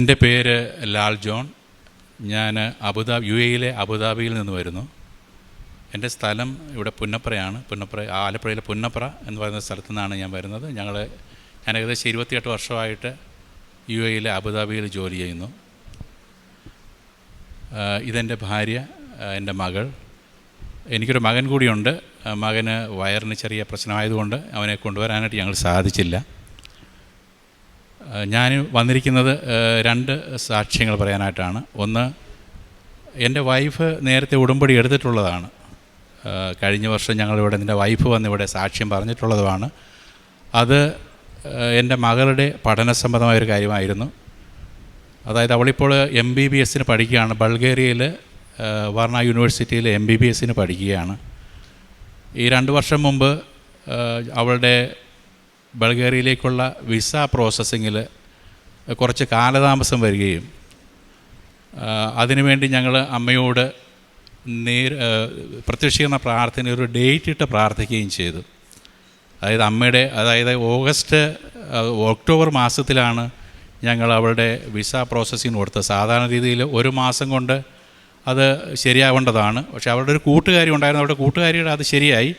എന്റെ പേര് ലാൽ ജോൺ. ഞാൻ അബുദാബി യു എയിലെ അബുദാബിയിൽ നിന്ന് വരുന്നു. എന്റെ സ്ഥലം ഇവിടെ പുന്നപ്രയാണ്. പുന്നപ്ര ആലപ്പുഴയിലെ പുന്നപ്ര എന്ന് പറയുന്ന സ്ഥലത്തു നിന്നാണ് ഞാൻ വരുന്നത്. ഞങ്ങൾ ഞാൻ ഏകദേശം ഇരുപത്തിയെട്ട് വർഷമായിട്ട് യു എയിലെ അബുദാബിയിൽ ജോലി ചെയ്യുന്നു. ഇതെന്റെ ഭാര്യ എന്റെ മകൾ. എനിക്കൊരു മകൻ കൂടിയുണ്ട്. മകന് വയറിന് ചെറിയ പ്രശ്നമായതുകൊണ്ട് അവനെ കൊണ്ടുവരാനായിട്ട് ഞങ്ങൾ സാധിച്ചില്ല. ഞാൻ വന്നിരിക്കുന്നത് രണ്ട് സാക്ഷ്യങ്ങൾ പറയാനായിട്ടാണ്. ഒന്ന് എന്റെ വൈഫ് നേരത്തെ ഉടമ്പടി എടുത്തിട്ടുള്ളതാണ്. കഴിഞ്ഞ വർഷം ഞങ്ങളിവിടെ എന്റെ വൈഫ് വന്നിവിടെ സാക്ഷ്യം പറഞ്ഞിട്ടുള്ളതുമാണ്. അത് എന്റെ മകളുടെ പഠന സംബന്ധമായൊരു കാര്യമായിരുന്നു. അതായത് അവളിപ്പോൾ എം ബി ബി എസിന് പഠിക്കുകയാണ്. ബൾഗേറിയയിൽ വർണ യൂണിവേഴ്സിറ്റിയിൽ എം ബി ബി എസിന് പഠിക്കുകയാണ്. ഈ രണ്ട് വർഷം മുമ്പ് അവളുടെ ബൾഗേറിയയിലേക്കുള്ള വിസ പ്രോസസ്സിങ്ങിൽ കുറച്ച് കാലതാമസം വരികയും അതിനുവേണ്ടി ഞങ്ങൾ അമ്മയോട് നേർ പ്രത്യക്ഷിക്കുന്ന പ്രാർത്ഥന ഒരു ഡേറ്റ് ഇട്ട് പ്രാർത്ഥിക്കുകയും ചെയ്തു. അതായത് അമ്മയുടെ അതായത് ഓഗസ്റ്റ് ഒക്ടോബർ മാസത്തിലാണ് ഞങ്ങൾ അവളുടെ വിസ പ്രോസസ്സിങ് കൊടുത്തത്. സാധാരണ രീതിയിൽ ഒരു മാസം കൊണ്ട് അത് ശരിയാവേണ്ടതാണ്. പക്ഷേ അവരുടെ ഒരു കൂട്ടുകാരി ഉണ്ടായിരുന്നു. അവളുടെ കൂട്ടുകാരിയുടെ അത് ശരിയായി.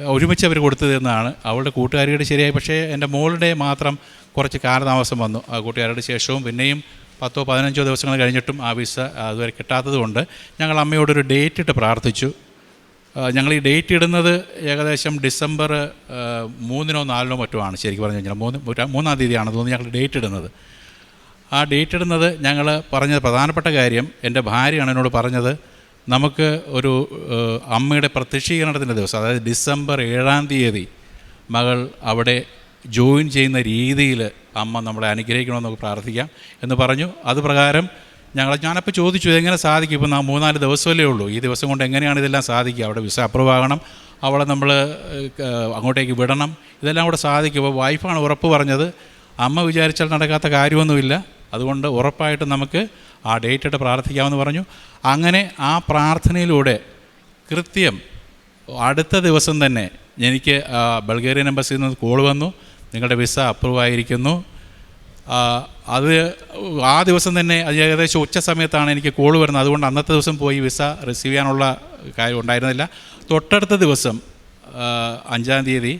ഒരുമിച്ച് അവർ കൊടുത്തതെന്നാണ് അവളുടെ കൂട്ടുകാരിയുടെ ശരിയായി. പക്ഷേ എന്റെ മോളുടെ മാത്രം കുറച്ച് കാലതാമസം വന്നു ആ കൂട്ടുകാരുടെ ശേഷവും. പിന്നെയും പത്തോ പതിനഞ്ചോ ദിവസങ്ങൾ കഴിഞ്ഞിട്ടും ആ വിസ അതുവരെ കിട്ടാത്തതുകൊണ്ട് ഞങ്ങൾ അമ്മയോടൊരു ഡേറ്റ് ഇട്ട് പ്രാർത്ഥിച്ചു. ഞങ്ങൾ ഈ ഡേറ്റ് ഇടുന്നത് ഏകദേശം ഡിസംബർ മൂന്നിനോ നാലിനോ മറ്റോ ആണ് ശരിക്കും പറഞ്ഞു കഴിഞ്ഞാൽ. മൂന്ന് മൂന്നാം തീയതിയാണ് തോന്നുന്നു ഞങ്ങൾ ഡേറ്റ് ഇടുന്നത്. ആ ഡേറ്റ് ഇടുന്നത് ഞങ്ങൾ പറഞ്ഞ പ്രധാനപ്പെട്ട കാര്യം എന്റെ ഭാര്യയാണ് എന്നോട് പറഞ്ഞത്. നമുക്ക് ഒരു അമ്മയുടെ പ്രത്യക്ഷീകരണത്തിന്റെ ദിവസം അതായത് ഡിസംബർ ഏഴാം തീയതി മകൾ അവിടെ ജോയിൻ ചെയ്യുന്ന രീതിയിൽ അമ്മ നമ്മളെ അനുഗ്രഹിക്കണമെന്ന് നമുക്ക് പ്രാർത്ഥിക്കാം എന്ന് പറഞ്ഞു. അത് പ്രകാരം ഞങ്ങൾ ഞാനപ്പോൾ ചോദിച്ചു എങ്ങനെ സാധിക്കും? ഇപ്പം നാ മൂന്നാൽ ദിവസമല്ലേ ഉള്ളൂ. ഈ ദിവസം കൊണ്ട് എങ്ങനെയാണ് ഇതെല്ലാം സാധിക്കുക? അവിടെ വിസ അപ്രൂവ് ആകണം. അവളെ നമ്മൾ അങ്ങോട്ടേക്ക് വിടണം. ഇതെല്ലാം കൂടെ സാധിക്കും. അപ്പോൾ വൈഫാണ് ഉറപ്പ് പറഞ്ഞത്. അമ്മ വിചാരിച്ചാൽ നടക്കാത്ത കാര്യമൊന്നുമില്ല. അതുകൊണ്ട് ഉറപ്പായിട്ട് നമുക്ക് ആ ഡേറ്റ് ഇട്ട് പ്രാർത്ഥിക്കാമെന്ന് പറഞ്ഞു. അങ്ങനെ ആ പ്രാർത്ഥനയിലൂടെ കൃത്യം അടുത്ത ദിവസം തന്നെ എനിക്ക് ബൾഗേറിയൻ എംബസിയിൽ നിന്ന് കോൾ വന്നു. നിങ്ങളുടെ വിസ അപ്രൂവ് ആയിരിക്കുന്നു. അത് ആ ദിവസം തന്നെ അത് ഏകദേശം ഉച്ച സമയത്താണ് എനിക്ക് കോൾ വരുന്നത്. അതുകൊണ്ട് അന്നത്തെ ദിവസം പോയി വിസ റിസീവ് ചെയ്യാനുള്ള കാര്യം ഉണ്ടായിരുന്നില്ല. തൊട്ടടുത്ത ദിവസം അഞ്ചാം തീയതി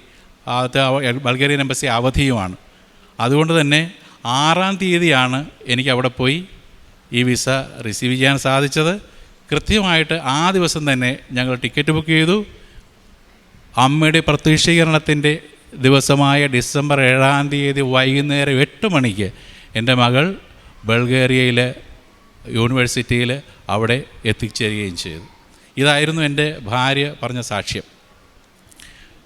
അത് ബൾഗേറിയൻ എംബസി അവധിയുമാണ്. അതുകൊണ്ട് തന്നെ ആറാം തീയതിയാണ് എനിക്ക് അവിടെ പോയി ഈ വിസ റിസീവ് ചെയ്യാൻ സാധിച്ചത്. കൃത്യമായിട്ട് ആ ദിവസം തന്നെ ഞങ്ങൾ ടിക്കറ്റ് ബുക്ക് ചെയ്തു. അമ്മയുടെ പ്രത്യക്ഷീകരണത്തിന്റെ ദിവസമായ ഡിസംബർ ഏഴാം തീയതി വൈകുന്നേരം എട്ട് മണിക്ക് എന്റെ മകൾ ബൾഗേറിയയിലെ യൂണിവേഴ്സിറ്റിയിൽ അവിടെ എത്തിച്ചേരുകയും ചെയ്തു. ഇതായിരുന്നു എന്റെ ഭാര്യ പറഞ്ഞ സാക്ഷ്യം.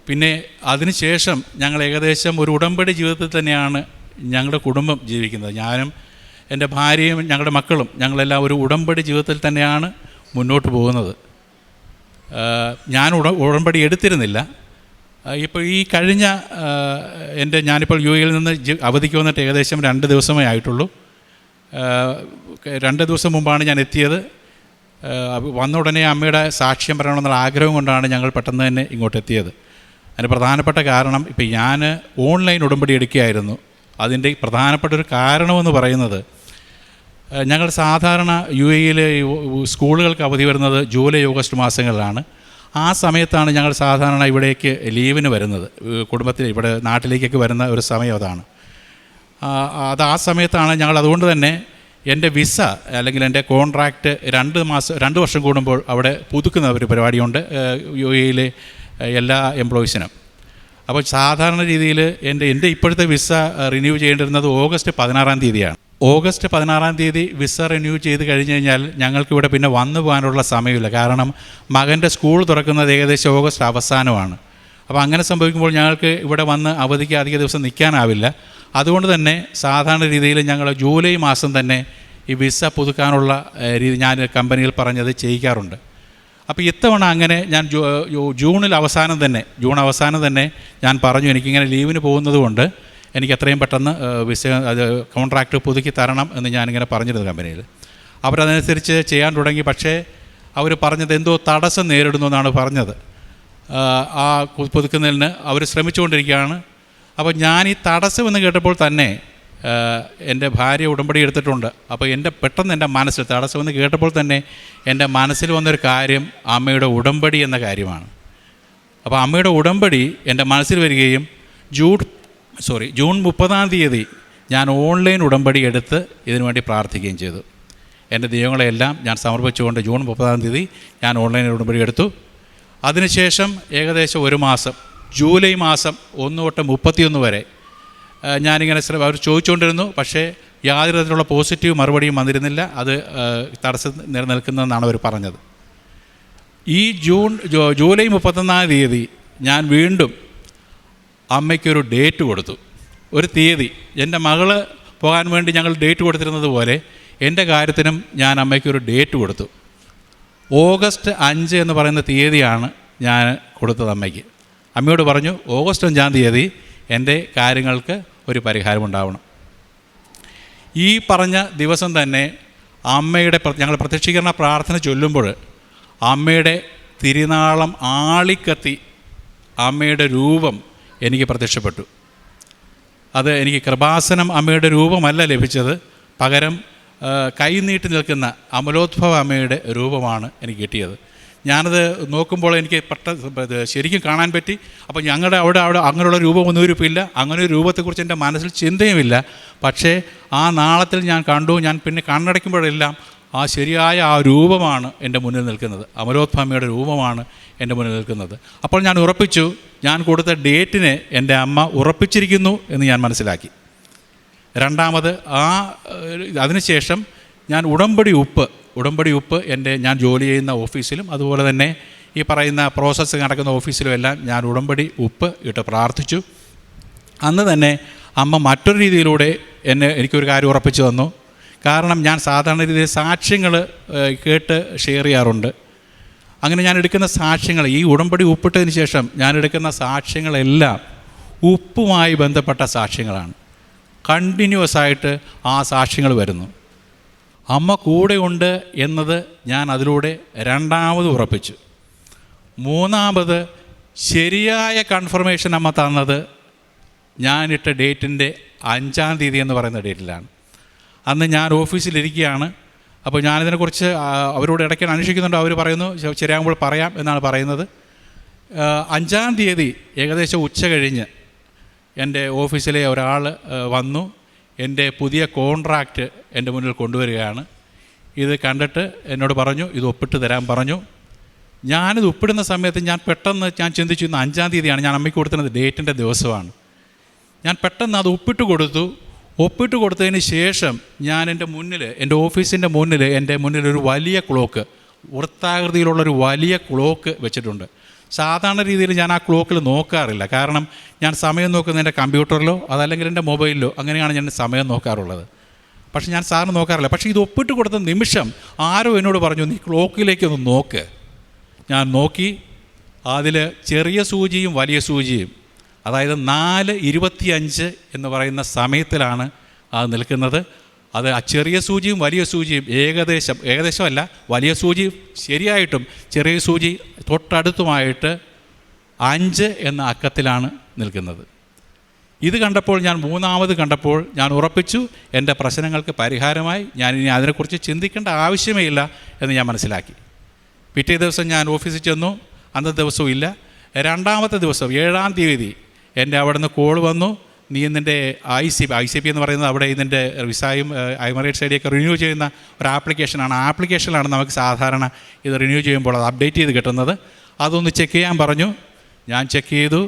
പിന്നെ അതിനുശേഷം ഞങ്ങൾ ഏകദേശം ഒരു ഉടമ്പടി ജീവിതത്തിൽ തന്നെയാണ് ഞങ്ങളുടെ കുടുംബം ജീവിക്കുന്നത്. ഞാനും എന്റെ ഭാര്യയും ഞങ്ങളുടെ മക്കളും ഞങ്ങളെല്ലാം ഒരു ഉടമ്പടി ജീവിതത്തിൽ തന്നെയാണ് മുന്നോട്ട് പോകുന്നത്. ഞാൻ ഉട ഉടമ്പടി എടുത്തിരുന്നില്ല. ഇപ്പോൾ ഈ കഴിഞ്ഞ എന്റെ ഞാനിപ്പോൾ യു എയിൽ നിന്ന് അവധിക്ക് വന്നിട്ട് ഏകദേശം രണ്ട് ദിവസമേ ആയിട്ടുള്ളൂ. രണ്ട് ദിവസം മുമ്പാണ് ഞാൻ എത്തിയത്. വന്ന ഉടനെ അമ്മയുടെ സാക്ഷ്യം പറയണമെന്നുള്ള ആഗ്രഹം കൊണ്ടാണ് ഞങ്ങൾ പെട്ടെന്ന് തന്നെ ഇങ്ങോട്ട് എത്തിയത്. അതിന് പ്രധാനപ്പെട്ട കാരണം ഇപ്പോൾ ഞാൻ ഓൺലൈൻ ഉടമ്പടി എടുക്കുകയായിരുന്നു. അതിന്റെ പ്രധാനപ്പെട്ട ഒരു കാരണമെന്ന് പറയുന്നത് ഞങ്ങൾ സാധാരണ യു എയിലെ സ്കൂളുകൾക്ക് അവധി വരുന്നത് ജൂലൈ ഓഗസ്റ്റ് മാസങ്ങളിലാണ്. ആ സമയത്താണ് ഞങ്ങൾ സാധാരണ ഇവിടേക്ക് ലീവിന് വരുന്നത്. കുടുംബത്തിൽ ഇവിടെ നാട്ടിലേക്കൊക്കെ വരുന്ന ഒരു സമയം അതാണ്. അത് ആ സമയത്താണ് ഞങ്ങൾ അതുകൊണ്ട് തന്നെ എന്റെ വിസ അല്ലെങ്കിൽ എന്റെ കോൺട്രാക്റ്റ് രണ്ട് മാസം രണ്ട് വർഷം കൂടുമ്പോൾ അവിടെ പുതുക്കുന്ന ഒരു പരിപാടിയുണ്ട് യു എയിലെ എല്ലാ എംപ്ലോയീസിനും. അപ്പോൾ സാധാരണ രീതിയിൽ എന്റെ എന്റെ ഇപ്പോഴത്തെ വിസ റിന്യൂ ചെയ്യേണ്ടിരുന്നത് ഓഗസ്റ്റ് പതിനാറാം തീയതിയാണ്. ഓഗസ്റ്റ് പതിനാറാം തീയതി വിസ റിന്യൂ ചെയ്ത് കഴിഞ്ഞ് കഴിഞ്ഞാൽ ഞങ്ങൾക്കിവിടെ പിന്നെ വന്നു പോകാനുള്ള സമയമില്ല. കാരണം മകന്റെ സ്കൂൾ തുറക്കുന്നത് ഏകദേശം ഓഗസ്റ്റ് അവസാനമാണ്. അപ്പോൾ അങ്ങനെ സംഭവിക്കുമ്പോൾ ഞങ്ങൾക്ക് ഇവിടെ വന്ന് അവധിക്ക് അധിക ദിവസം നിൽക്കാനാവില്ല. അതുകൊണ്ട് തന്നെ സാധാരണ രീതിയിൽ ഞങ്ങൾ ജൂലൈ മാസം തന്നെ ഈ വിസ പുതുക്കാനുള്ള രീതി ഞാൻ കമ്പനിയിൽ പറഞ്ഞത് ചെയ്യിക്കാറുണ്ട്. അപ്പോൾ ഇത്തവണ അങ്ങനെ ഞാൻ ജൂണിൽ അവസാനം തന്നെ ജൂൺ അവസാനം തന്നെ ഞാൻ പറഞ്ഞു എനിക്കിങ്ങനെ ലീവിന് പോകുന്നത് കൊണ്ട് എനിക്ക് എത്രയും പെട്ടെന്ന് വിസ അത് കോൺട്രാക്റ്റ് പുതുക്കി തരണം എന്ന് ഞാനിങ്ങനെ പറഞ്ഞിരുന്നു കമ്പനിയിൽ. അവരതനുസരിച്ച് ചെയ്യാൻ തുടങ്ങി. പക്ഷേ അവർ പറഞ്ഞത് എന്തോ തടസ്സം നേരിടുന്നു എന്നാണ് പറഞ്ഞത്. ആ, പുതുക്കുന്നതിന് അവർ ശ്രമിച്ചുകൊണ്ടിരിക്കുകയാണ്. അപ്പോൾ ഞാൻ ഈ തടസ്സം എന്ന് കേട്ടപ്പോൾ തന്നെ എന്റെ ഭാര്യ ഉടമ്പടി എടുത്തിട്ടുണ്ട്. അപ്പോൾ എന്റെ പെട്ടെന്ന് എന്റെ മനസ്സിൽ തടസ്സമെന്ന് കേട്ടപ്പോൾ തന്നെ എന്റെ മനസ്സിൽ വന്നൊരു കാര്യം അമ്മയുടെ ഉടമ്പടി എന്ന കാര്യമാണ്. അപ്പോൾ അമ്മയുടെ ഉടമ്പടി എന്റെ മനസ്സിൽ വരികയും ജൂൺ സോറി ജൂൺ മുപ്പതാം തീയതി ഞാൻ ഓൺലൈൻ ഉടമ്പടി എടുത്ത് ഇതിനുവേണ്ടി പ്രാർത്ഥിക്കുകയും ചെയ്തു. എന്റെ ദൈവങ്ങളെല്ലാം ഞാൻ സമർപ്പിച്ചുകൊണ്ട് ജൂൺ മുപ്പതാം തീയതി ഞാൻ ഓൺലൈൻ ഉടമ്പടി എടുത്തു. അതിനുശേഷം ഏകദേശം ഒരു മാസം ജൂലൈ മാസം ഒന്ന് തൊട്ട് മുപ്പത്തിയൊന്ന് വരെ ഞാനിങ്ങനെ ശ്രമ അവർ ചോദിച്ചുകൊണ്ടിരുന്നു പക്ഷേ യാതൊരു തരത്തിലുള്ള പോസിറ്റീവ് മറുപടിയും വന്നിരുന്നില്ല. അത് തടസ്സം നിലനിൽക്കുന്നതെന്നാണ് അവർ പറഞ്ഞത്. ഈ ജൂൺ ജൂലൈ മുപ്പത്തൊന്നാം തീയതി ഞാൻ വീണ്ടും അമ്മയ്ക്കൊരു ഡേറ്റ് കൊടുത്തു. ഒരു തീയതി. എന്റെ മകൾ പോകാൻ വേണ്ടി ഞങ്ങൾ ഡേറ്റ് കൊടുത്തിരുന്നത് പോലെ എന്റെ കാര്യത്തിനും ഞാൻ അമ്മയ്ക്കൊരു ഡേറ്റ് കൊടുത്തു. ഓഗസ്റ്റ് അഞ്ച് എന്ന് പറയുന്ന തീയതിയാണ് ഞാൻ കൊടുത്തത് അമ്മയ്ക്ക്. അമ്മയോട് പറഞ്ഞു ഓഗസ്റ്റ് അഞ്ചാം തീയതി എന്റെ കാര്യങ്ങൾക്ക് ഒരു പരിഹാരമുണ്ടാവണം ഈ പറഞ്ഞ ദിവസം തന്നെ അമ്മയുടെ ഞങ്ങൾ പ്രത്യക്ഷീകരണ പ്രാർത്ഥന ചൊല്ലുമ്പോൾ അമ്മയുടെ തിരുനാളം ആളിക്കത്തി അമ്മയുടെ രൂപം എനിക്ക് പ്രത്യക്ഷപ്പെട്ടു. അത് എനിക്ക് കൃപാസനം അമ്മയുടെ രൂപമല്ല ലഭിച്ചത്. പകരം കൈനീട്ടി നിൽക്കുന്ന അമലോത്ഭവ അമ്മയുടെ രൂപമാണ് എനിക്ക് കിട്ടിയത്. ഞാനത് നോക്കുമ്പോൾ എനിക്ക് പെട്ട ശരിക്കും കാണാൻ പറ്റി. അപ്പോൾ ഞങ്ങളുടെ അവിടെ അവിടെ അങ്ങനെയുള്ള രൂപമൊന്നും ഇരിപ്പില്ല. അങ്ങനെ ഒരു രൂപത്തെക്കുറിച്ച് എന്റെ മനസ്സിൽ ചിന്തയുമില്ല. പക്ഷേ ആ നാളത്തിൽ ഞാൻ കണ്ടു. ഞാൻ പിന്നെ കണ്ണടയ്ക്കുമ്പോഴെല്ലാം ആ ശരിയായ ആ രൂപമാണ് എന്റെ മുന്നിൽ നിൽക്കുന്നത്. അമരോത്ഭാമിയുടെ രൂപമാണ് എന്റെ മുന്നിൽ നിൽക്കുന്നത്. അപ്പോൾ ഞാൻ ഉറപ്പിച്ചു ഞാൻ കൊടുത്ത ഡേറ്റിനെ എന്റെ അമ്മ ഉറപ്പിച്ചിരിക്കുന്നു എന്ന് ഞാൻ മനസ്സിലാക്കി. രണ്ടാമത് ആ അതിനുശേഷം ഞാൻ ഉടമ്പടി ഉപ്പ് ഉടമ്പടി ഉപ്പ് എന്റെ ഞാൻ ജോലി ചെയ്യുന്ന ഓഫീസിലും അതുപോലെ തന്നെ ഈ പറയുന്ന പ്രോസസ്സ് നടക്കുന്ന ഓഫീസിലും എല്ലാം ഞാൻ ഉടമ്പടി ഉപ്പ് ഇട്ട് പ്രാർത്ഥിച്ചു. അന്ന് തന്നെ അമ്മ മറ്റൊരു രീതിയിലൂടെ എന്നെ എനിക്കൊരു കാര്യം ഉറപ്പിച്ചു തന്നു. കാരണം ഞാൻ സാധാരണ രീതിയിൽ സാക്ഷ്യങ്ങൾ കേട്ട് ഷെയർ ചെയ്യാറുണ്ട്. അങ്ങനെ ഞാൻ എടുക്കുന്ന സാക്ഷ്യങ്ങൾ ഈ ഉടമ്പടി ഉപ്പിട്ടതിന് ശേഷം ഞാൻ എടുക്കുന്ന സാക്ഷ്യങ്ങളെല്ലാം ഉപ്പുമായി ബന്ധപ്പെട്ട സാക്ഷ്യങ്ങളാണ്. കണ്ടിന്യൂസ് ആയിട്ട് ആ സാക്ഷ്യങ്ങൾ വരുന്നു. അമ്മ കൂടെ ഉണ്ട് എന്നത് ഞാൻ അതിലൂടെ രണ്ടാമത് ഉറപ്പിച്ചു. മൂന്നാമത് ശരിയായ കൺഫർമേഷൻ അമ്മ തന്നത് ഞാനിട്ട ഡേറ്റിന്റെ അഞ്ചാം തീയതി എന്ന് പറയുന്ന ഡേറ്റിലാണ് അന്ന് ഞാൻ ഓഫീസിലിരിക്കുകയാണ്. അപ്പോൾ ഞാനിതിനെക്കുറിച്ച് അവരോട് ഇടയ്ക്ക് അന്വേഷിക്കുന്നുണ്ട്. അവർ പറയുന്നു "ശ- ശരിയാകുമ്പോൾ പറയാം എന്നാണ് പറയുന്നത്. അഞ്ചാം തീയതി ഏകദേശം ഉച്ച കഴിഞ്ഞ് എന്റെ ഓഫീസിലെ ഒരാൾ വന്നു. എന്റെ പുതിയ കോൺട്രാക്റ്റ് എന്റെ മുന്നിൽ കൊണ്ടുവരികയാണ്. ഇത് കണ്ടിട്ട് എന്നോട് പറഞ്ഞു ഇത് ഒപ്പിട്ട് തരാൻ പറഞ്ഞു. ഞാനിത് ഒപ്പിടുന്ന സമയത്ത് ഞാൻ പെട്ടെന്ന് ഞാൻ ചിന്തിച്ചു ഇന്ന് അഞ്ചാം തീയതിയാണ്. ഞാൻ അമ്മയ്ക്ക് കൊടുത്തിരുന്നത് ഡേറ്റിന്റെ ദിവസമാണ്. ഞാൻ പെട്ടെന്ന് അത് ഒപ്പിട്ട് കൊടുത്തു. ഒപ്പിട്ട് കൊടുത്തതിന് ശേഷം ഞാൻ എന്റെ മുന്നിൽ എന്റെ ഓഫീസിന്റെ മുന്നിൽ എന്റെ മുന്നിൽ ഒരു വലിയ ക്ലോക്ക് വൃത്താകൃതിയിലുള്ളൊരു വലിയ ക്ലോക്ക് വെച്ചിട്ടുണ്ട്. സാധാരണ രീതിയിൽ ഞാൻ ആ ക്ലോക്കിൽ നോക്കാറില്ല. കാരണം ഞാൻ സമയം നോക്കുന്നത് എന്റെ കമ്പ്യൂട്ടറിലോ അതല്ലെങ്കിൽ എന്റെ മൊബൈലിലോ അങ്ങനെയാണ് ഞാൻ സമയം നോക്കാറുള്ളത്. പക്ഷേ ഞാൻ സാറിന് നോക്കാറില്ല. പക്ഷേ ഇത് ഒപ്പിട്ട് കൊടുത്ത നിമിഷം ആരോ എന്നോട് പറഞ്ഞു നീ ക്ലോക്കിലേക്ക് ഒന്ന് നോക്ക്. ഞാൻ നോക്കി. അതിൽ ചെറിയ സൂചിയും വലിയ സൂചിയും. അതായത് നാല് ഇരുപത്തിയഞ്ച് എന്ന് പറയുന്ന സമയത്തിലാണ് അത് നിൽക്കുന്നത്. അത് ചെറിയ സൂചിയും വലിയ സൂചിയും ഏകദേശം ഏകദേശമല്ല വലിയ സൂചി ശരിയായിട്ടും ചെറിയ സൂചി തൊട്ടടുത്തുമായിട്ട് അഞ്ച് എന്ന അക്കത്തിലാണ് നിൽക്കുന്നത്. ഇത് കണ്ടപ്പോൾ ഞാൻ മൂന്നാമത് കണ്ടപ്പോൾ ഞാൻ ഉറപ്പിച്ചു എന്റെ പ്രശ്നങ്ങൾക്ക് പരിഹാരമായി ഞാൻ ഇനി അതിനെക്കുറിച്ച് ചിന്തിക്കേണ്ട ആവശ്യമേ ഇല്ല എന്ന് ഞാൻ മനസ്സിലാക്കി. പിറ്റേ ദിവസം ഞാൻ ഓഫീസിൽ ചെന്നു അന്നത്തെ ദിവസവും ഇല്ല. രണ്ടാമത്തെ ദിവസം ഏഴാം തീയതി എന്റെ അവിടെ നിന്ന് കോൾ വന്നു. നീ നിന്റെ I C I C P എന്ന് പറയുന്നത് അവിടെ ഇതിന്റെ വിസായും ഐമറേറ്റ് ഐ ഡിയൊക്കെ റിന്യൂ ചെയ്യുന്ന ഒരു ആപ്ലിക്കേഷനാണ് ആ ആപ്ലിക്കേഷനിലാണ് നമുക്ക് സാധാരണ ഇത് റിന്യൂ ചെയ്യുമ്പോൾ അത് അപ്ഡേറ്റ് ചെയ്ത് കിട്ടുന്നത്. അതൊന്ന് ചെക്ക് ചെയ്യാൻ പറഞ്ഞു. ഞാൻ ചെക്ക് ചെയ്തു.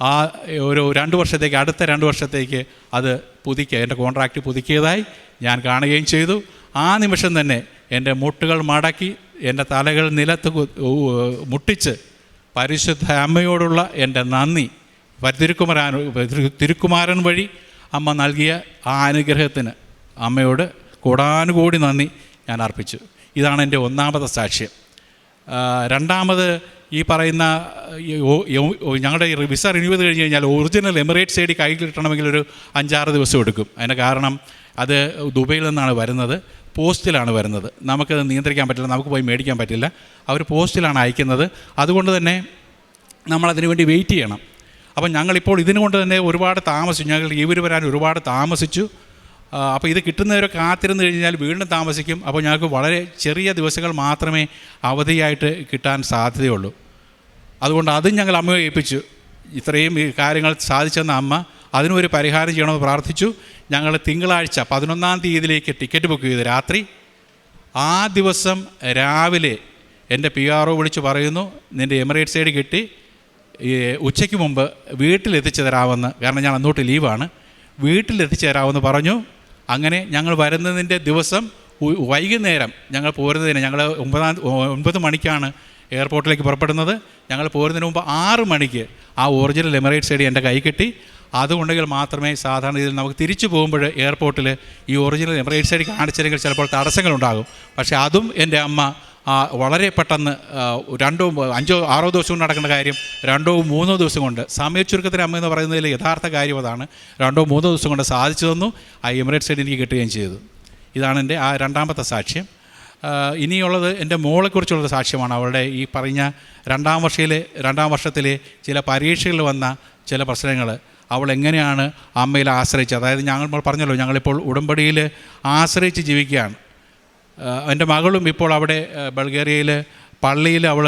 ആ ഒരു രണ്ട് വർഷത്തേക്ക് അടുത്ത രണ്ട് വർഷത്തേക്ക് അത് പുതുക്കുക എന്റെ കോൺട്രാക്റ്റ് പുതുക്കിയതായി ഞാൻ കാണുകയും ചെയ്തു. ആ നിമിഷം തന്നെ എന്റെ മുട്ടുകൾ മടക്കി എന്റെ തലകൾ നിലത്ത് മുട്ടിച്ച് പരിശുദ്ധ അമ്മയോടുള്ള എന്റെ നന്ദി. തിരുക്കുമാരൻ തിരുക്കുമാരൻ വഴി അമ്മ നൽകിയ ആ അനുഗ്രഹത്തിന് അമ്മയോട് കൂടാനുകൂടി നന്ദി ഞാൻ അർപ്പിച്ചു. ഇതാണ് എന്റെ ഒന്നാമത്തെ സാക്ഷ്യം. രണ്ടാമത് ഈ പറയുന്ന ഞങ്ങളുടെ ഈ വിസ റിന്യൂ ചെയ്ത് കഴിഞ്ഞ് കഴിഞ്ഞാൽ ഒറിജിനൽ എമിറേറ്റ്സ് ഐ ഡി കൈ കിട്ടണമെങ്കിൽ ഒരു അഞ്ചാറ് ദിവസം എടുക്കും. അതിന്റെ കാരണം അത് ദുബൈയിൽ നിന്നാണ് വരുന്നത് പോസ്റ്റിലാണ് വരുന്നത്. നമുക്കത് നിയന്ത്രിക്കാൻ പറ്റില്ല നമുക്ക് പോയി മേടിക്കാൻ പറ്റില്ല. അവർ പോസ്റ്റിലാണ് അയക്കുന്നത്. അതുകൊണ്ട് തന്നെ നമ്മളതിനു വേണ്ടി വെയിറ്റ് ചെയ്യണം. അപ്പം ഞങ്ങളിപ്പോൾ ഇതിനുകൊണ്ട് തന്നെ ഒരുപാട് താമസിച്ചു. ഞങ്ങൾ ഇവർ വരാൻ ഒരുപാട് താമസിച്ചു. അപ്പോൾ ഇത് കിട്ടുന്നവരെ കാത്തിരുന്ന് കഴിഞ്ഞാൽ വീണ്ടും താമസിക്കും. അപ്പോൾ ഞങ്ങൾക്ക് വളരെ ചെറിയ ദിവസങ്ങൾ മാത്രമേ അവധിയായിട്ട് കിട്ടാൻ സാധ്യതയുള്ളൂ. അതുകൊണ്ട് അതും ഞങ്ങൾ അമ്മയെ ഏൽപ്പിച്ചു. ഇത്രയും കാര്യങ്ങൾ സാധിച്ചെന്ന അമ്മ അതിനൊരു പരിഹാരം ചെയ്യണമെന്ന് പ്രാർത്ഥിച്ചു. ഞങ്ങൾ തിങ്കളാഴ്ച പതിനൊന്നാം തീയതിയിലേക്ക് ടിക്കറ്റ് ബുക്ക് ചെയ്തു. രാത്രി ആ ദിവസം രാവിലെ എന്റെ പി ആർ ഒ വിളിച്ച് പറയുന്നു നിന്റെ എമിറേറ്റ്സ് സൈഡ് കിട്ടി. ഉച്ചയ്ക്ക് മുമ്പ് വീട്ടിലെത്തിച്ചു തരാമെന്ന് കാരണം ഞാൻ അന്നോട്ട് ലീവാണ് വീട്ടിലെത്തിച്ചു തരാമെന്ന് പറഞ്ഞു. അങ്ങനെ ഞങ്ങൾ വരുന്നതിന്റെ ദിവസം വൈകുന്നേരം ഞങ്ങൾ പോരുന്നതിന് ഞങ്ങൾ ഒമ്പതാം ഒൻപത് മണിക്കാണ് എയർപോർട്ടിലേക്ക് പുറപ്പെടുന്നത്. ഞങ്ങൾ പോരുന്നതിന് മുമ്പ് ആറ് മണിക്ക് ആ ഒറിജിനൽ എമിറേറ്റ്സ് ഐ ഡി എന്റെ കൈ കിട്ടി. അതുകൊണ്ടെങ്കിൽ മാത്രമേ സാധാരണ രീതിയിൽ നമുക്ക് തിരിച്ചു പോകുമ്പോൾ എയർപോർട്ടിൽ ഈ ഒറിജിനൽ എമിറേറ്റ്സ് ഐ ഡി കാണിച്ചില്ലെങ്കിൽ ചിലപ്പോൾ തടസ്സങ്ങളുണ്ടാകും. പക്ഷേ അതും എന്റെ അമ്മ വളരെ പെട്ടെന്ന് രണ്ടോ അഞ്ചോ ആറോ ദിവസം കൊണ്ട് നടക്കുന്ന കാര്യം രണ്ടോ മൂന്നോ ദിവസം കൊണ്ട് സമയച്ചുരുക്കത്തിന് അമ്മ എന്ന് പറയുന്നതിൽ യഥാർത്ഥ കാര്യം അതാണ്. രണ്ടോ മൂന്നോ ദിവസം കൊണ്ട് സാധിച്ചു തന്നു ആ എമിറേറ്റ്സ് സൈഡ് എനിക്ക് കിട്ടുകയും ചെയ്തു. ഇതാണ് എന്റെ ആ രണ്ടാമത്തെ സാക്ഷ്യം. ഇനിയുള്ളത് എന്റെ മോളെക്കുറിച്ചുള്ള സാക്ഷ്യമാണ്. അവളുടെ ഈ പറഞ്ഞ രണ്ടാം വർഷയിലെ രണ്ടാം വർഷത്തിലെ ചില പരീക്ഷകളിൽ വന്ന ചില പ്രശ്നങ്ങൾ. അവൾ എങ്ങനെയാണ് അമ്മയിൽ ആശ്രയിച്ച് അതായത് ഞങ്ങൾ പറഞ്ഞല്ലോ ഞങ്ങളിപ്പോൾ ഉടമ്പടിയിൽ ആശ്രയിച്ച് ജീവിക്കുകയാണ്. എന്റെ മകളും ഇപ്പോൾ അവിടെ ബൾഗേറിയയിൽ പള്ളിയിൽ അവൾ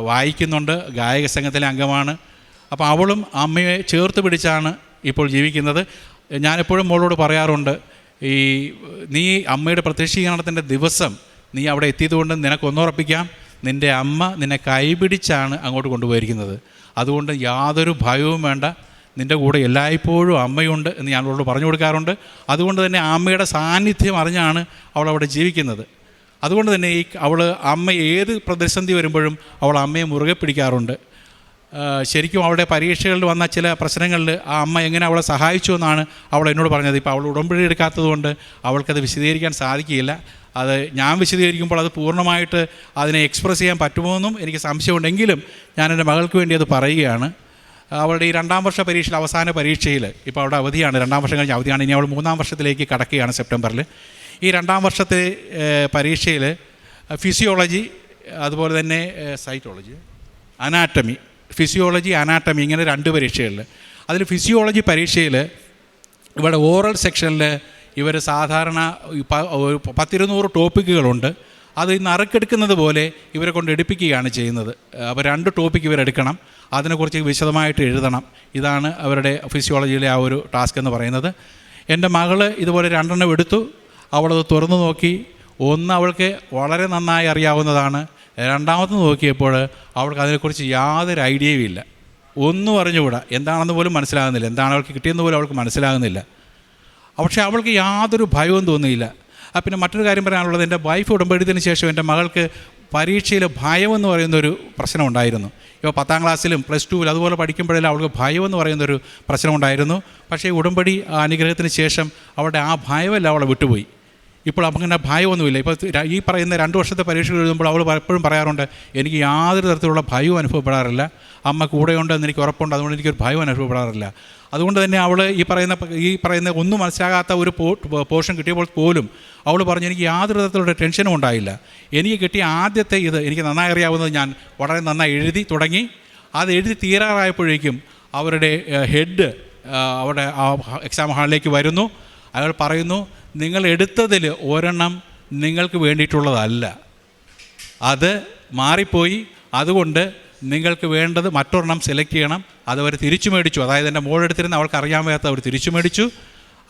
വായിക്കുന്നുണ്ട് ഗായക സംഘത്തിലെ അംഗമാണ്. അപ്പോൾ അവളും അമ്മയെ ചേർത്ത് പിടിച്ചാണ് ഇപ്പോൾ ജീവിക്കുന്നത്. ഞാനെപ്പോഴും മോളോട് പറയാറുണ്ട് ഈ നീ അമ്മയുടെ പ്രത്യക്ഷീകരണത്തിന്റെ ദിവസം നീ അവിടെ എത്തിയതുകൊണ്ട് നിനക്ക് ഒന്നുറപ്പിക്കാം നിന്റെ അമ്മ നിന്നെ കൈപിടിച്ചാണ് അങ്ങോട്ട് കൊണ്ടുപോയിരിക്കുന്നത്. അതുകൊണ്ട് യാതൊരു ഭയവും വേണ്ട. നിന്റെ കൂടെ എല്ലായ്പ്പോഴും അമ്മയുണ്ട് എന്ന് ഞാൻ അവളോട് പറഞ്ഞു കൊടുക്കാറുണ്ട്. അതുകൊണ്ട് തന്നെ അമ്മയുടെ സാന്നിധ്യം അറിഞ്ഞാണ് അവൾ അവിടെ ജീവിക്കുന്നത്. അതുകൊണ്ട് തന്നെ ഈ അവൾ അമ്മ ഏത് പ്രതിസന്ധി വരുമ്പോഴും അവൾ അമ്മയെ മുറുകെ പിടിക്കാറുണ്ട്. ശരിക്കും അവളുടെ പരീക്ഷകളിൽ വന്ന ചില പ്രശ്നങ്ങളിൽ ആ അമ്മ എങ്ങനെ അവളെ സഹായിച്ചു എന്നാണ് അവൾ എന്നോട് പറഞ്ഞത്. ഇപ്പോൾ അവൾ ഉടമ്പടി എടുക്കാത്തതുകൊണ്ട് അവൾക്കത് വിശദീകരിക്കാൻ സാധിക്കില്ല അത് ഞാൻ വിശദീകരിക്കുമ്പോൾ അത് പൂർണമായിട്ട് അതിനെ എക്സ്പ്രസ് ചെയ്യാൻ പറ്റുമോ എന്നും എനിക്ക് സംശയമുണ്ടെങ്കിലും ഞാൻ എന്റെ മകൾക്ക് വേണ്ടി അത് പറയുകയാണ്. അവളുടെ ഈ രണ്ടാം വർഷ പരീക്ഷയിൽ അവസാന പരീക്ഷയിൽ ഇപ്പോൾ അവിടെ അവധിയാണ് രണ്ടാം വർഷം കഴിഞ്ഞ അവധിയാണ്. ഇനി അവൾ മൂന്നാം വർഷത്തിലേക്ക് കടക്കുകയാണ് സെപ്റ്റംബറിൽ. ഈ രണ്ടാം വർഷത്തെ പരീക്ഷയിൽ ഫിസിയോളജി അതുപോലെ തന്നെ സൈറ്റോളജി അനാറ്റമി ഫിസിയോളജി അനാറ്റമി ഇങ്ങനെ രണ്ട് പരീക്ഷകളിൽ. അതിൽ ഫിസിയോളജി പരീക്ഷയിൽ ഇവിടെ ഓറൽ സെക്ഷനിൽ ഇവർ സാധാരണ പത്തിരുന്നൂറ് ടോപ്പിക്കുകളുണ്ട്. അത് ഇന്ന് അറക്കെടുക്കുന്നത് പോലെ ഇവരെ കൊണ്ട് എടുപ്പിക്കുകയാണ് ചെയ്യുന്നത്. അപ്പോൾ രണ്ട് ടോപ്പിക്ക് ഇവരെടുക്കണം അതിനെക്കുറിച്ച് വിശദമായിട്ട് എഴുതണം. ഇതാണ് അവരുടെ ഫിസിയോളജിയിലെ ആ ഒരു ടാസ്ക് എന്ന് പറയുന്നത്. എന്റെ മകൾ ഇതുപോലെ രണ്ടെണ്ണം എടുത്തു. അവളത് തുറന്നു നോക്കി. ഒന്ന് അവൾക്ക് വളരെ നന്നായി അറിയാവുന്നതാണ്. രണ്ടാമത് നോക്കിയപ്പോൾ അവൾക്ക് അതിനെക്കുറിച്ച് യാതൊരു ഐഡിയയും ഇല്ല. ഒന്നും അറിഞ്ഞുകൂടാ എന്താണെന്ന് പോലും മനസ്സിലാകുന്നില്ല. എന്താണ് അവൾക്ക് കിട്ടിയെന്ന് പോലും അവൾക്ക് മനസ്സിലാകുന്നില്ല. പക്ഷേ അവൾക്ക് യാതൊരു ഭയവും തോന്നിയില്ല. ആ പിന്നെ മറ്റൊരു കാര്യം പറയാനുള്ളത് എന്റെ വൈഫ് ഉടമ്പടിയതിന് ശേഷം എന്റെ മകൾക്ക് പരീക്ഷയിൽ ഭയമെന്ന് പറയുന്നൊരു പ്രശ്നം ഉണ്ടായിരുന്നു. ഇപ്പോൾ പത്താം ക്ലാസ്സിലും പ്ലസ് ടുവിൽ അതുപോലെ പഠിക്കുമ്പോഴെല്ലാം അവൾക്ക് ഭയമെന്ന് പറയുന്നൊരു പ്രശ്നമുണ്ടായിരുന്നു പക്ഷേ ഉടമ്പടി അനുഗ്രഹത്തിന് ശേഷം അവളുടെ ആ ഭയമെല്ലാം അവളെ വിട്ടുപോയി. ഇപ്പോൾ അങ്ങനെ ഭയമൊന്നുമില്ല. ഇപ്പോൾ ഈ പറയുന്ന രണ്ട് വർഷത്തെ പരീക്ഷകൾ എഴുതുമ്പോൾ അവൾ പലപ്പോഴും പറയാറുണ്ട് എനിക്ക് യാതൊരു തരത്തിലുള്ള ഭയവും അനുഭവപ്പെടാറില്ല. അമ്മ കൂടെയുണ്ടെന്ന് എനിക്ക് ഉറപ്പുണ്ട്. അതുകൊണ്ട് എനിക്കൊരു ഭയം അനുഭവപ്പെടാറില്ല. അതുകൊണ്ട് തന്നെ അവൾ ഈ പറയുന്ന ഈ പറയുന്ന ഒന്നും മനസ്സിലാകാത്ത ഒരു പോർഷൻ കിട്ടിയപ്പോൾ പോലും അവൾ പറഞ്ഞു എനിക്ക് യാതൊരു തരത്തിലുള്ള ടെൻഷനും ഉണ്ടായില്ല. എനിക്ക് കിട്ടിയ ആദ്യത്തെ ഇത് എനിക്ക് നന്നായി അറിയാവുന്നത് ഞാൻ വളരെ നന്നായി എഴുതി തുടങ്ങി. അത് എഴുതി തീരാറായപ്പോഴേക്കും അവരുടെ ഹെഡ് അവിടെ എക്സാം ഹാളിലേക്ക് വരുന്നു. അയാൾ പറയുന്നു നിങ്ങൾ എടുത്തതിൽ ഒരെണ്ണം നിങ്ങൾക്ക് വേണ്ടിയിട്ടുള്ളതല്ല. അത് മാറിപ്പോയി. അതുകൊണ്ട് നിങ്ങൾക്ക് വേണ്ടത് മറ്റൊരെണ്ണം സെലക്ട് ചെയ്യണം. അത് അവർ തിരിച്ചു മേടിച്ചു. അതായത് എന്റെ മോളെടുത്തിരുന്ന അവൾക്ക് അറിയാൻ വയ്യാത്ത അവർ തിരിച്ചു മേടിച്ചു.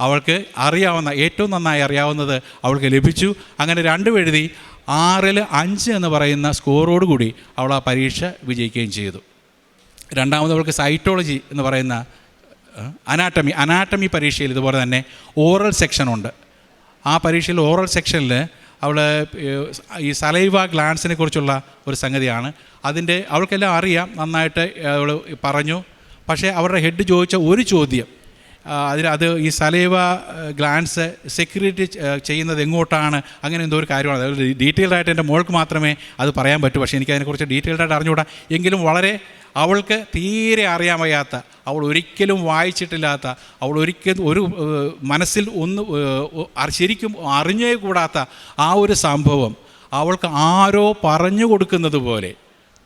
അവൾക്ക് അറിയാവുന്ന ഏറ്റവും നന്നായി അറിയാവുന്നത് അവൾക്ക് ലഭിച്ചു. അങ്ങനെ രണ്ടും എഴുതി ആറിൽ അഞ്ച് എന്ന് പറയുന്ന സ്കോറോട് കൂടി അവൾ ആ പരീക്ഷ വിജയിക്കുകയും ചെയ്തു. രണ്ടാമത് അവൾക്ക് സൈറ്റോളജി എന്ന് പറയുന്ന അനാട്ടമി അനാട്ടമി പരീക്ഷയിൽ ഇതുപോലെ തന്നെ ഓറൽ സെക്ഷനുണ്ട് ആ പരീക്ഷയിൽ ഓറൽ സെക്ഷനിൽ അവൾ ഈ സലൈവ ഗ്ലാൻസിനെ കുറിച്ചുള്ള ഒരു സംഗതിയാണ്. അതിന്റെ അവൾക്കെല്ലാം അറിയാം നന്നായിട്ട് അവൾ പറഞ്ഞു. പക്ഷേ അവരുടെ ഹെഡ് ചോദിച്ച ഒരു ചോദ്യം അതിൽ അത് ഈ സലൈവ ഗ്ലാൻസ് സെക്യൂരിറ്റി ചെയ്യുന്നത് എങ്ങോട്ടാണ്? അങ്ങനെ എന്തോ ഒരു കാര്യമാണ്. അതായത് ഡീറ്റെയിൽഡായിട്ട് എന്റെ മോൾക്ക് മാത്രമേ അത് പറയാൻ പറ്റൂ. പക്ഷേ എനിക്ക് അതിനെക്കുറിച്ച് ഡീറ്റെയിൽഡായിട്ട് അറിഞ്ഞുകൂടാ. എങ്കിലും വളരെ അവൾക്ക് തീരെ അറിയാൻ വയ്യാത്ത അവൾ ഒരിക്കലും വായിച്ചിട്ടില്ലാത്ത അവൾ ഒരിക്കലും ഒരു മനസ്സിൽ ഒന്ന് ശരിക്കും അറിഞ്ഞേ കൂടാത്ത ആ ഒരു സംഭവം അവൾക്ക് ആരോ പറഞ്ഞു കൊടുക്കുന്നത് പോലെ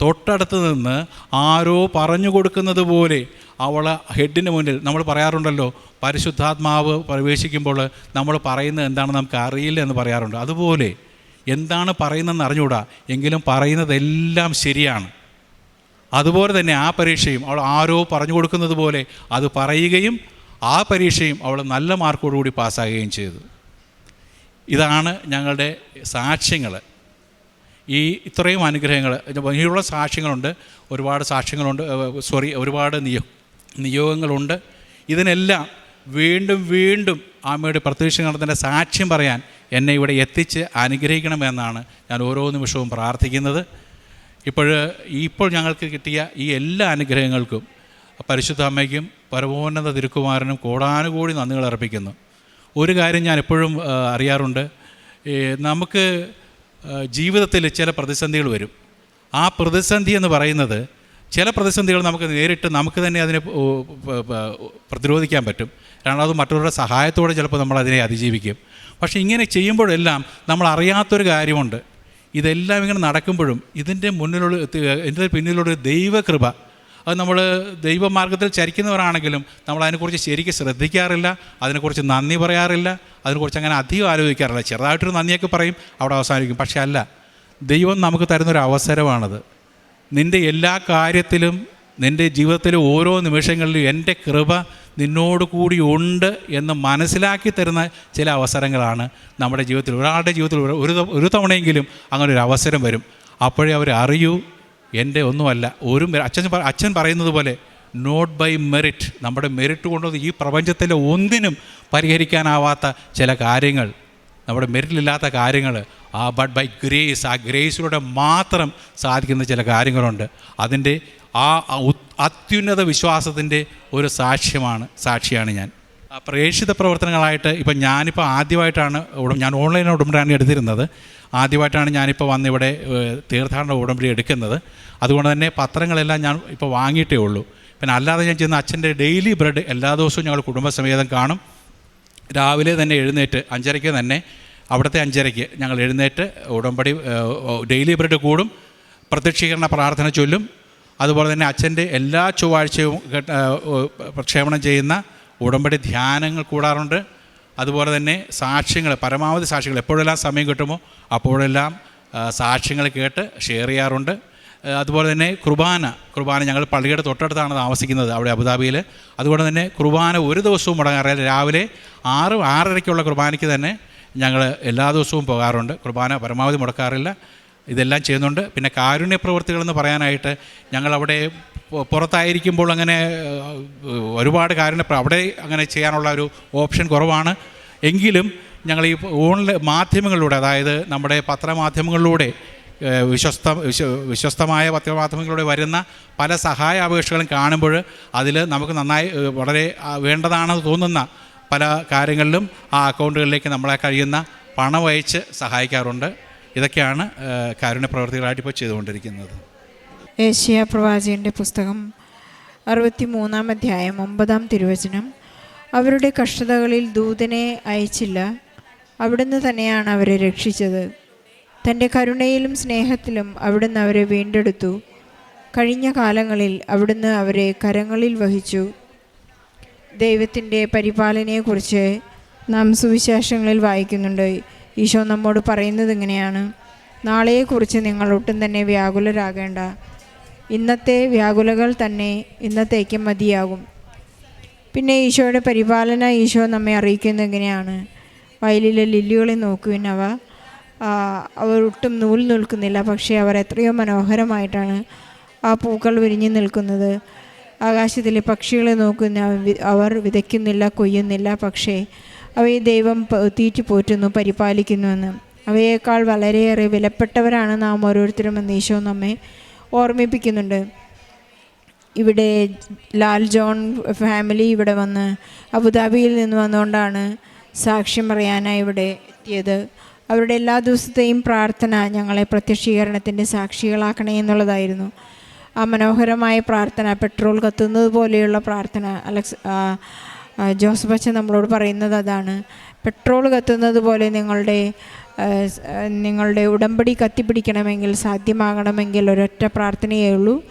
തൊട്ടടുത്ത് നിന്ന് ആരോ പറഞ്ഞു കൊടുക്കുന്നത് പോലെ അവൾ ഹെഡിന് മുന്നിൽ നമ്മൾ പറയാറുണ്ടല്ലോ പരിശുദ്ധാത്മാവ് പ്രവേശിക്കുമ്പോൾ നമ്മൾ പറയുന്നത് എന്താണെന്ന് നമുക്ക് അറിയില്ല എന്ന് പറയാറുണ്ട്. അതുപോലെ എന്താണ് പറയുന്നതെന്ന് അറിഞ്ഞുകൂടാ? എങ്കിലും പറയുന്നതെല്ലാം ശരിയാണ്. അതുപോലെ തന്നെ ആ പരീക്ഷയും അവൾ ആരോ പറഞ്ഞു കൊടുക്കുന്നത് പോലെ അത് പറയുകയും ആ പരീക്ഷയും അവൾ നല്ല മാർക്കോടുകൂടി പാസ്സാകുകയും ചെയ്തു. ഇതാണ് ഞങ്ങളുടെ സാക്ഷ്യങ്ങൾ. ഈ ഇത്രയും അനുഗ്രഹങ്ങൾ ഇനിയുള്ള സാക്ഷ്യങ്ങളുണ്ട് ഒരുപാട് സാക്ഷ്യങ്ങളുണ്ട് സോറി ഒരുപാട് നിയോ നിയോഗങ്ങളുണ്ട്. ഇതിനെല്ലാം വീണ്ടും വീണ്ടും അമ്മയുടെ പ്രത്യക്ഷ നടത്തിന്റെ സാക്ഷ്യം പറയാൻ എന്നെ ഇവിടെ എത്തിച്ച് അനുഗ്രഹിക്കണമെന്നാണ് ഞാൻ ഓരോ നിമിഷവും പ്രാർത്ഥിക്കുന്നത്. ഇപ്പോൾ ഇപ്പോൾ ഞങ്ങൾക്ക് കിട്ടിയ ഈ എല്ലാ അനുഗ്രഹങ്ങൾക്കും പരിശുദ്ധ അമ്മയ്ക്കും പരമോന്നത തിരുക്കുമാരനും കോടാനുകൂടി നന്ദികൾ അർപ്പിക്കുന്നു. ഒരു കാര്യം ഞാൻ എപ്പോഴും അറിയാറുണ്ട്. നമുക്ക് ജീവിതത്തിൽ ചില പ്രതിസന്ധികൾ വരും. ആ പ്രതിസന്ധി എന്ന് പറയുന്നത് ചില പ്രതിസന്ധികൾ നമുക്ക് നേരിട്ട് നമുക്ക് തന്നെ അതിനെ പ്രതിരോധിക്കാൻ പറ്റും. കാരണം അത് മറ്റുള്ളവരുടെ സഹായത്തോടെ ചിലപ്പോൾ നമ്മൾ അതിനെ അതിജീവിക്കും. പക്ഷേ ഇങ്ങനെ ചെയ്യുമ്പോഴെല്ലാം നമ്മൾ അറിയാത്തൊരു കാര്യമുണ്ട്. ഇതെല്ലാം ഇങ്ങനെ നടക്കുമ്പോഴും ഇതിന്റെ മുന്നിലുള്ള എന്റെ പിന്നിലുള്ള ദൈവകൃപ അത് നമ്മൾ ദൈവമാർഗത്തിൽ ചരിക്കുന്നവരാണെങ്കിലും നമ്മൾ അതിനെക്കുറിച്ച് ശരിക്കും ശ്രദ്ധിക്കാറില്ല അതിനെക്കുറിച്ച് നന്ദി പറയാറില്ല അതിനെക്കുറിച്ച് അങ്ങനെ അധികം ആലോചിക്കാറില്ല. ചെറുതായിട്ടൊരു നന്ദിയൊക്കെ പറയും അവിടെ അവസാനിക്കും. പക്ഷേ അല്ല ദൈവം നമുക്ക് തരുന്നൊരു അവസരമാണത് നിന്റെ എല്ലാ കാര്യത്തിലും നിന്റെ ജീവിതത്തിലെ ഓരോ നിമിഷങ്ങളിലും എന്റെ കൃപ നിന്നോട് കൂടി ഉണ്ട് എന്ന് മനസ്സിലാക്കി തരുന്ന ചില അവസരങ്ങളാണ് നമ്മുടെ ജീവിതത്തിൽ. ഒരാളുടെ ജീവിതത്തിൽ ഒരു- ഒരു തവണയെങ്കിലും അങ്ങനെ ഒരു അവസരം വരും. അപ്പോഴേ അവർ അറിയൂ. എന്റെ ഒന്നുമല്ല. ഒരു അച്ഛൻ അച്ഛൻ പറയുന്നത് പോലെ നോട്ട് ബൈ മെറിറ്റ് നമ്മുടെ മെറിറ്റ് കൊണ്ടുവന്ന് ഈ പ്രപഞ്ചത്തിലെ ഒന്നിനും പരിഹരിക്കാനാവാത്ത ചില കാര്യങ്ങൾ നമ്മുടെ മെറിറ്റിലില്ലാത്ത കാര്യങ്ങൾ ആ ബട്ട് ബൈ ഗ്രേസ് ആ ഗ്രേസിലൂടെ മാത്രം സാധിക്കുന്ന ചില കാര്യങ്ങളുണ്ട്. അതിന്റെ ആ അത്യുന്നത വിശ്വാസത്തിന്റെ ഒരു സാക്ഷ്യമാണ് സാക്ഷിയാണ് ഞാൻ. പ്രേക്ഷിത പ്രവർത്തനങ്ങളായിട്ട് ഇപ്പം ഞാനിപ്പോൾ ആദ്യമായിട്ടാണ് ഞാൻ ഓൺലൈൻ ഉടമ്പടിയാണ് എടുത്തിരുന്നത്. ആദ്യമായിട്ടാണ് ഞാനിപ്പോൾ വന്നിവിടെ തീർത്ഥാടന ഉടമ്പടി എടുക്കുന്നത്. അതുകൊണ്ട് തന്നെ പത്രങ്ങളെല്ലാം ഞാൻ ഇപ്പോൾ വാങ്ങിയിട്ടേ ഉള്ളൂ. പിന്നെ അല്ലാതെ ഞാൻ ചെയ്യുന്ന അച്ഛന്റെ ഡെയിലി ബ്രെഡ് എല്ലാ ദിവസവും ഞങ്ങൾ കുടുംബസമേതം കാണും. രാവിലെ തന്നെ എഴുന്നേറ്റ് അഞ്ചരയ്ക്ക് തന്നെ അവിടുത്തെ അഞ്ചരയ്ക്ക് ഞങ്ങൾ എഴുന്നേറ്റ് ഉടമ്പടി ഡെയിലി ബ്രെഡ് കൂടും. പ്രത്യക്ഷീകരണ പ്രാർത്ഥന ചൊല്ലും. അതുപോലെ തന്നെ അച്ഛന്റെ എല്ലാ ചൊവ്വാഴ്ചയും പ്രക്ഷേപണം ചെയ്യുന്ന ഉടമ്പടി ധ്യാനങ്ങൾ കൂടാറുണ്ട്. അതുപോലെ തന്നെ സാക്ഷ്യങ്ങൾ പരമാവധി സാക്ഷ്യങ്ങൾ എപ്പോഴെല്ലാം സമയം കിട്ടുമോ അപ്പോഴെല്ലാം സാക്ഷ്യങ്ങൾ കേട്ട് ഷെയർ ചെയ്യാറുണ്ട്. അതുപോലെ തന്നെ കുർബാന കുർബാന ഞങ്ങൾ പള്ളിയുടെ തൊട്ടടുത്താണ് താമസിക്കുന്നത് അവിടെ അബുദാബിയിൽ. അതുകൊണ്ട് തന്നെ കുർബാന ഒരു ദിവസവും മുടങ്ങാറില്ല. രാവിലെ ആറ് ആറരയ്ക്കുള്ള കുർബാനയ്ക്ക് തന്നെ ഞങ്ങൾ എല്ലാ ദിവസവും പോകാറുണ്ട്. കുർബാന പരമാവധി മുടക്കാറില്ല. ഇതെല്ലാം ചെയ്യുന്നുണ്ട്. പിന്നെ കാരുണ്യ പ്രവൃത്തികളെന്ന് പറയാനായിട്ട് ഞങ്ങളവിടെ പുറത്തായിരിക്കുമ്പോൾ അങ്ങനെ ഒരുപാട് കാരുണ്യ അവിടെ അങ്ങനെ ചെയ്യാനുള്ള ഒരു ഓപ്ഷൻ കുറവാണ്. എങ്കിലും ഞങ്ങൾ ഈ ഓൺലൈൻ മാധ്യമങ്ങളിലൂടെ അതായത് നമ്മുടെ പത്രമാധ്യമങ്ങളിലൂടെ വിശ്വസ്ത വിശ്വ വിശ്വസ്തമായ പത്രമാധ്യമങ്ങളിലൂടെ വരുന്ന പല സഹായ അപേക്ഷകളും കാണുമ്പോൾ അതിൽ നമുക്ക് നന്നായി വളരെ വേണ്ടതാണെന്ന് തോന്നുന്ന പല കാര്യങ്ങളിലും ആ അക്കൗണ്ടുകളിലേക്ക് നമ്മളെ കഴിയുന്ന പണം അയച്ച് സഹായിക്കാറുണ്ട്. ഇതൊക്കെയാണ് കാരുണ്യ പ്രവർത്തികളായിട്ട് ഇപ്പോൾ ചെയ്തുകൊണ്ടിരിക്കുന്നത്. ഏഷ്യ പ്രവാചകന്റെ പുസ്തകം അറുപത്തി മൂന്നാം അധ്യായം ഒമ്പതാം തിരുവചനം. അവരുടെ കഷ്ടതകളിൽ ദൂതനെ അയച്ചില്ല. അവിടുന്ന് തന്നെയാണ് അവരെ രക്ഷിച്ചത്. തന്റെ കരുണയിലും സ്നേഹത്തിലും അവിടുന്ന് അവരെ വീണ്ടെടുത്തു. കഴിഞ്ഞ കാലങ്ങളിൽ അവിടുന്ന് അവരെ കരങ്ങളിൽ വഹിച്ചു. ദൈവത്തിന്റെ പരിപാലനയെക്കുറിച്ച് നാം സുവിശേഷങ്ങളിൽ വായിക്കുന്നുണ്ട്. ഈശോ നമ്മോട് പറയുന്നത് ഇങ്ങനെയാണ്. നാളെയെക്കുറിച്ച് നിങ്ങൾ ഒട്ടും തന്നെ വ്യാകുലരാകേണ്ട. ഇന്നത്തെ വ്യാകുലകൾ തന്നെ ഇന്നത്തേക്ക് മതിയാകും. പിന്നെ ഈശോയുടെ പരിപാലന ഈശോ നമ്മെ അറിയിക്കുന്നത് എങ്ങനെയാണ് വയലിലെ ലില്ലികളെ നോക്കുവിൻ അവ. അവർ ഒട്ടും നൂൽ നിൽക്കുന്നില്ല പക്ഷേ അവർ എത്രയോ മനോഹരമായിട്ടാണ് ആ പൂക്കൾ വിരിഞ്ഞു നിൽക്കുന്നത്. ആകാശത്തിലെ പക്ഷികളെ നോക്കുന്ന അവർ വിതയ്ക്കുന്നില്ല കൊയ്യുന്നില്ല പക്ഷേ അവയെ ദൈവം തീറ്റി പോറ്റുന്നു പരിപാലിക്കുന്നുവെന്ന്. അവയേക്കാൾ വളരെയേറെ വിലപ്പെട്ടവരാണ് നാം ഓരോരുത്തരും എന്ന് ഈശോ നമ്മെ ഓർമ്മിപ്പിക്കുന്നുണ്ട്. ഇവിടെ ലാൽ ജോൺ ഫാമിലി ഇവിടെ വന്ന് അബുദാബിയിൽ നിന്ന് വന്നുകൊണ്ടാണ് സാക്ഷ്യം പറയാനായി ഇവിടെ എത്തിയത്. അവരുടെ എല്ലാ ദിവസത്തെയും പ്രാർത്ഥന ഞങ്ങളെ പ്രത്യക്ഷീകരണത്തിന്റെ സാക്ഷികളാക്കണേ എന്നുള്ളതായിരുന്നു. ആ മനോഹരമായ പ്രാർത്ഥന പെട്രോൾ കത്തുന്നത് പോലെയുള്ള പ്രാർത്ഥന അലക്സ് ജോസഫ് അച്ഛൻ നമ്മളോട് പറയുന്നത് അതാണ്. പെട്രോൾ കത്തുന്നത് പോലെ നിങ്ങളുടെ നിങ്ങളുടെ ഉടമ്പടി കത്തിപ്പിടിക്കണമെങ്കിൽ സാധ്യമാകണമെങ്കിൽ ഒരൊറ്റ പ്രാർത്ഥനയേ ഉള്ളൂ.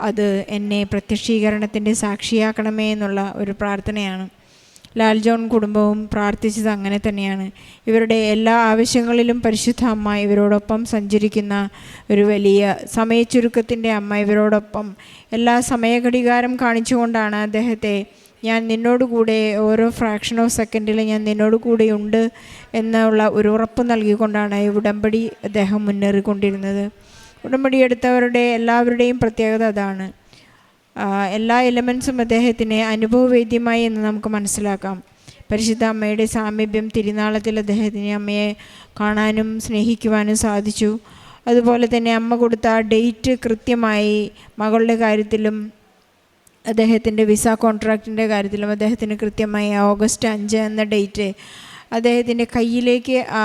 അത് എന്നെ പ്രത്യക്ഷീകരണത്തിന്റെ സാക്ഷിയാക്കണമേ എന്നുള്ള ഒരു പ്രാർത്ഥനയാണ്. ലാൽ ജോൺ കുടുംബവും പ്രാർത്ഥിച്ചത് അങ്ങനെ തന്നെയാണ്. ഇവരുടെ എല്ലാ ആവശ്യങ്ങളിലും പരിശുദ്ധ അമ്മ ഇവരോടൊപ്പം സഞ്ചരിക്കുന്ന ഒരു വലിയ സമയച്ചുരുക്കത്തിന്റെ അമ്മ ഇവരോടൊപ്പം എല്ലാ സമയഘടികാരം കാണിച്ചുകൊണ്ടാണ് അദ്ദേഹത്തെ ഞാൻ നിന്നോട് കൂടെ ഓരോ ഫ്രാക്ഷൻ ഓഫ് സെക്കൻഡിൽ ഞാൻ നിന്നോട് കൂടെ ഉണ്ട് എന്നുള്ള ഒരു ഉറപ്പ് നൽകിക്കൊണ്ടാണ് ഈ ഉടമ്പടി അദ്ദേഹം മുന്നേറിക്കൊണ്ടിരുന്നത്. ഉടമ്പടി എടുത്തവരുടെ എല്ലാവരുടെയും പ്രത്യേകത അതാണ്. എല്ലാ എലമെൻസും അദ്ദേഹത്തിന് അനുഭവവേദ്യമായി എന്ന് നമുക്ക് മനസ്സിലാക്കാം. പരിശുദ്ധ അമ്മയുടെ സാമീപ്യം തിരുനാളത്തിൽ അദ്ദേഹത്തിന് അമ്മയെ കാണാനും സ്നേഹിക്കുവാനും സാധിച്ചു. അതുപോലെ തന്നെ അമ്മ കൊടുത്ത ഡേറ്റ് കൃത്യമായി മകളുടെ കാര്യത്തിലും അദ്ദേഹത്തിന്റെ വിസ കോൺട്രാക്റ്റിന്റെ കാര്യത്തിലും അദ്ദേഹത്തിന് കൃത്യമായി ഓഗസ്റ്റ് അഞ്ച് എന്ന ഡേറ്റ് അദ്ദേഹത്തിന്റെ കയ്യിലേക്ക് ആ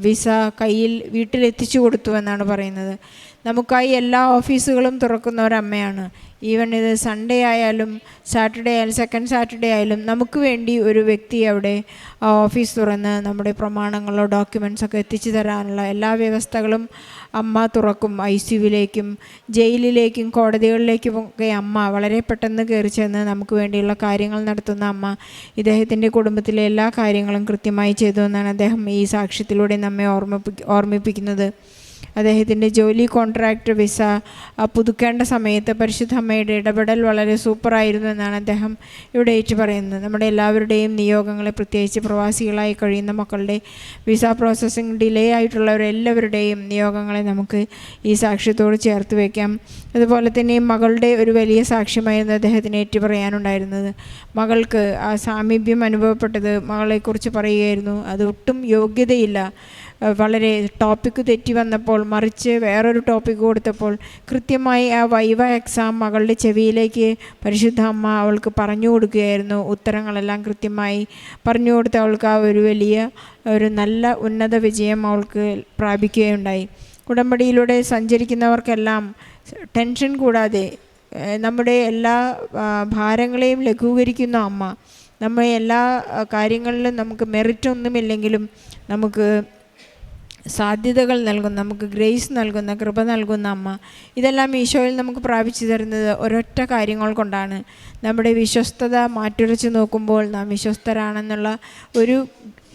വിസ കയ്യിൽ വീട്ടിലെത്തിച്ചു കൊടുത്തു എന്നാണ് പറയുന്നത്. നമുക്കായി എല്ലാ ഓഫീസുകളും തുറക്കുന്ന ഒരമ്മയാണ്. ഈവൻ ഇത് സൺഡേ ആയാലും സാറ്റർഡേ ആയാലും സെക്കൻഡ് സാറ്റർഡേ ആയാലും നമുക്ക് വേണ്ടി ഒരു വ്യക്തി അവിടെ ഓഫീസ് തുറന്ന് നമ്മുടെ പ്രമാണങ്ങളോ ഡോക്യുമെൻസൊക്കെ എത്തിച്ചു തരാനുള്ള എല്ലാ വ്യവസ്ഥകളും അമ്മ തുറക്കും ഐ സിയുവിലേക്കും ജയിലിലേക്കും കോടതികളിലേക്കും ഒക്കെ അമ്മ വളരെ പെട്ടെന്ന് കയറി ചെന്ന് നമുക്ക് വേണ്ടിയുള്ള കാര്യങ്ങൾ നടത്തുന്ന അമ്മ ഇദ്ദേഹത്തിന്റെ കുടുംബത്തിലെ എല്ലാ കാര്യങ്ങളും കൃത്യമായി ചെയ്തു എന്നാണ് അദ്ദേഹം ഈ സാക്ഷ്യത്തിലൂടെ നമ്മെ ഓർമ്മിപ്പി ഓർമ്മിപ്പിക്കുന്നത്. അദ്ദേഹത്തിന്റെ ജോലി കോൺട്രാക്റ്റ് വിസ പുതുക്കേണ്ട സമയത്ത് പരിശുദ്ധ അമ്മയുടെ ഇടപെടൽ വളരെ സൂപ്പറായിരുന്നു എന്നാണ് അദ്ദേഹം ഇവിടെ ഏറ്റു പറയുന്നത് നമ്മുടെ എല്ലാവരുടെയും നിയോഗങ്ങളെ പ്രത്യേകിച്ച് പ്രവാസികളായി കഴിയുന്ന മക്കളുടെ വിസ പ്രോസസ്സിംഗ് ഡിലേ ആയിട്ടുള്ളവരെല്ലാവരുടെയും നിയോഗങ്ങളെ നമുക്ക് ഈ സാക്ഷ്യത്തോട് ചേർത്ത് വയ്ക്കാം അതുപോലെ തന്നെ മകളുടെ ഒരു വലിയ സാക്ഷ്യമായിരുന്നു അദ്ദേഹത്തിന് ഏറ്റു പറയാനുണ്ടായിരുന്നത് മകൾക്ക് ആ സാമീപ്യം അനുഭവപ്പെട്ടത് മകളെക്കുറിച്ച് പറയുകയായിരുന്നു. അത് ഒട്ടും യോഗ്യതയില്ല. വളരെ ടോപ്പിക്ക് തെറ്റി വന്നപ്പോൾ മറിച്ച് വേറൊരു ടോപ്പിക്ക് കൊടുത്തപ്പോൾ കൃത്യമായി ആ വൈവ എക്സാം മകളുടെ ചെവിയിലേക്ക് പരിശുദ്ധ അമ്മ അവൾക്ക് പറഞ്ഞു കൊടുക്കുകയായിരുന്നു. ഉത്തരങ്ങളെല്ലാം കൃത്യമായി പറഞ്ഞു കൊടുത്ത് അവൾക്ക് ആ ഒരു വലിയ ഒരു നല്ല ഉന്നത വിജയം അവൾക്ക് പ്രാപിക്കുകയുണ്ടായി. ഉടമ്പടിയിലൂടെ സഞ്ചരിക്കുന്നവർക്കെല്ലാം ടെൻഷൻ കൂടാതെ നമ്മുടെ എല്ലാ ഭാരങ്ങളെയും ലഘൂകരിക്കുന്ന അമ്മ നമ്മുടെ എല്ലാ കാര്യങ്ങളിലും നമുക്ക് മെറിറ്റ് ഒന്നുമില്ലെങ്കിലും നമുക്ക് സാധ്യതകൾ നൽകുന്ന നമുക്ക് ഗ്രേസ് നൽകുന്ന കൃപ നൽകുന്ന അമ്മ ഇതെല്ലാം ഈശോയിൽ നമുക്ക് പ്രാപിച്ചു തരുന്നത് ഒരൊറ്റ കാര്യങ്ങൾ കൊണ്ടാണ്. നമ്മുടെ വിശ്വസ്തത മാറ്റുരച്ച് നോക്കുമ്പോൾ നാം വിശ്വസ്തരാണെന്നുള്ള ഒരു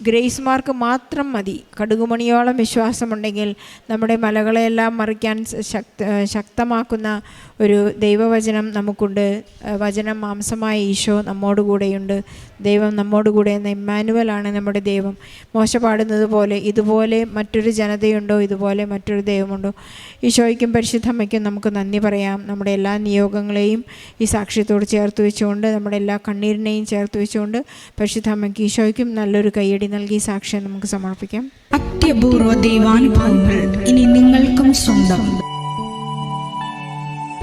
ഗ്രേസ് മാർക്ക് മാത്രം മതി. കടുകുമണിയോളം വിശ്വാസമുണ്ടെങ്കിൽ നമ്മുടെ മലകളെയെല്ലാം മറിക്കാൻ ശക്ത ശക്തമാക്കുന്ന ഒരു ദൈവവചനം നമുക്കുണ്ട്. വചനം മാംസമായ ഈശോ നമ്മോട് കൂടെയുണ്ട് ദൈവം നമ്മോട് കൂടെ എന്ന ഇമ്മാനുവലാണ് നമ്മുടെ ദൈവം. മോശ പാടുന്നത് പോലെ ഇതുപോലെ മറ്റൊരു ജനതയുണ്ടോ? ഇതുപോലെ മറ്റൊരു ദൈവമുണ്ടോ? ഈശോയ്ക്കും പരിശുദ്ധമ്മയ്ക്കും നമുക്ക് നന്ദി പറയാം. നമ്മുടെ എല്ലാ നിയോഗങ്ങളെയും ഈ സാക്ഷ്യത്തോട് ചേർത്ത് വെച്ചുകൊണ്ട് നമ്മുടെ എല്ലാ കണ്ണീരിനെയും ചേർത്ത് വെച്ചുകൊണ്ട് പരിശുദ്ധമ്മയ്ക്ക് ഈശോയ്ക്കും നല്ലൊരു കയ്യടി നൽകി സാക്ഷ്യം നമുക്ക് സമർപ്പിക്കാം. അത്യപൂർവ ദൈവാനുഭവങ്ങൾ ഇനി നിങ്ങൾക്കും സ്വന്തം.